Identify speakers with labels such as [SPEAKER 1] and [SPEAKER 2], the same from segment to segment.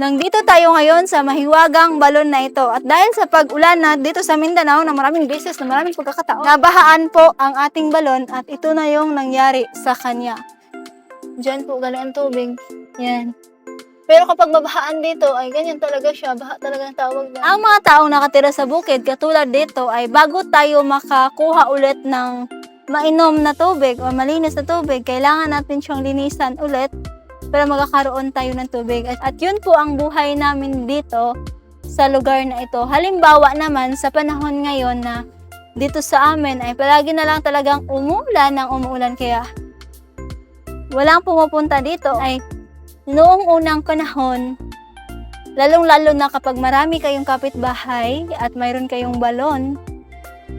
[SPEAKER 1] Nandito tayo ngayon sa mahiwagang balon na ito. At dahil sa pag-ulan na dito sa Mindanao na maraming beses na maraming pagkakataon, nabahaan po ang ating balon at ito na yung nangyari sa kanya. Diyan po galing ang tubig. Yan. Pero kapag mabahaan dito, ay ganyan talaga siya. Baha talaga ang tawag na. Ang mga taong nakatira sa bukid, katulad dito, ay bago tayo makakuha ulit ng mainom na tubig o malinis na tubig, kailangan natin siyang linisan ulit para magkakaroon tayo ng tubig. At, at yun po ang buhay namin dito sa lugar na ito. Halimbawa naman sa panahon ngayon na dito sa amin ay palagi na lang talagang umulan ng umuulan kaya walang pumupunta dito ay noong unang panahon lalong-lalo na kapag marami kayong kapitbahay at mayroon kayong balon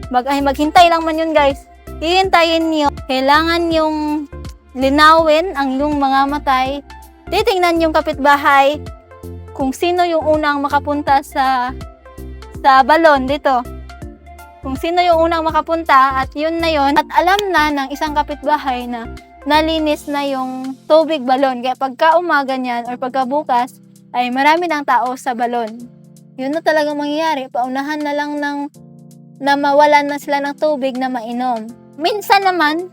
[SPEAKER 1] mag ay maghintay lang man yun guys hihintayin niyo kailangan yung linawin ang yung mga matay. Titingnan yung kapitbahay kung sino yung unang makapunta sa sa balon dito. Kung sino yung unang makapunta at yun na yun. At alam na ng isang kapitbahay na nalinis na yung tubig balon. Kaya pagka umaga niyan or pagka bukas ay marami ng tao sa balon. Yun na talagang mangyayari. Paunahan na lang ng na mawalan na sila ng tubig na mainom. Minsan naman,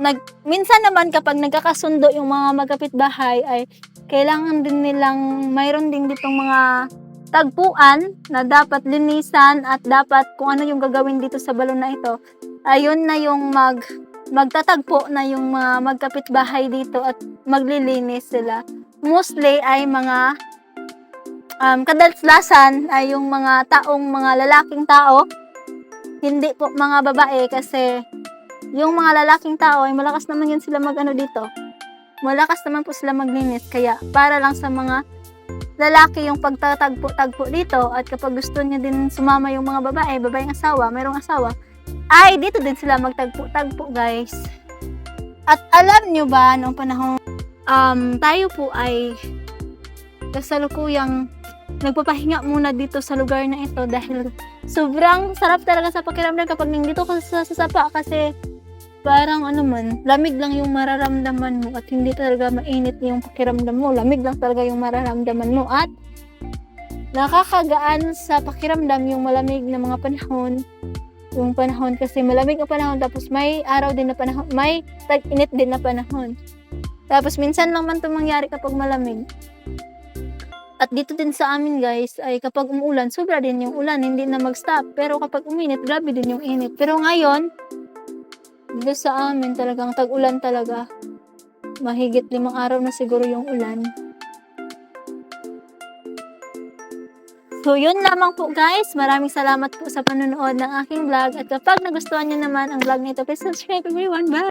[SPEAKER 1] nag minsan naman kapag nagkakasundo yung mga magkapitbahay ay kailangan din nilang mayroon din ditong mga tagpuan na dapat linisan at dapat kung ano yung gagawin dito sa balon na ito ayun na yung mag magtatagpo na yung mga magkapitbahay dito at maglilinis sila. Mostly ay mga um, kadalasan ay yung mga taong mga lalaking tao hindi po mga babae kasi yung mga lalaking tao ay malakas naman yun sila mag ano dito. Malakas naman po sila maglinis. Kaya para lang sa mga lalaki yung pagtatagpo-tagpo dito at kapag gusto niya din sumama yung mga babae, babaeng asawa, mayroong asawa, ay dito din sila magtagpo-tagpo guys. At alam nyo ba noong panahon um, tayo po ay kasalukuyang nagpapahinga muna dito sa lugar na ito dahil sobrang sarap talaga sa pakiramdam kapag nandito ka sa sasapa kasi parang ano man, lamig lang yung mararamdaman mo at hindi talaga mainit yung pakiramdam mo. Lamig lang talaga yung mararamdaman mo at nakakagaan sa pakiramdam yung malamig na mga panahon. Yung panahon kasi malamig ang panahon tapos may araw din na panahon, may tag-init din na panahon. Tapos minsan lang man ito mangyari kapag malamig. At dito din sa amin guys, ay kapag umuulan, sobra din yung ulan, hindi na mag-stop. Pero kapag uminit, grabe din yung init. Pero ngayon, dito sa amin talagang tag-ulan talaga. Mahigit limang araw na siguro yung ulan. So, yun lamang po guys. Maraming salamat po sa panonood ng aking vlog. At kapag nagustuhan nyo naman ang vlog nito, please subscribe everyone. Bye!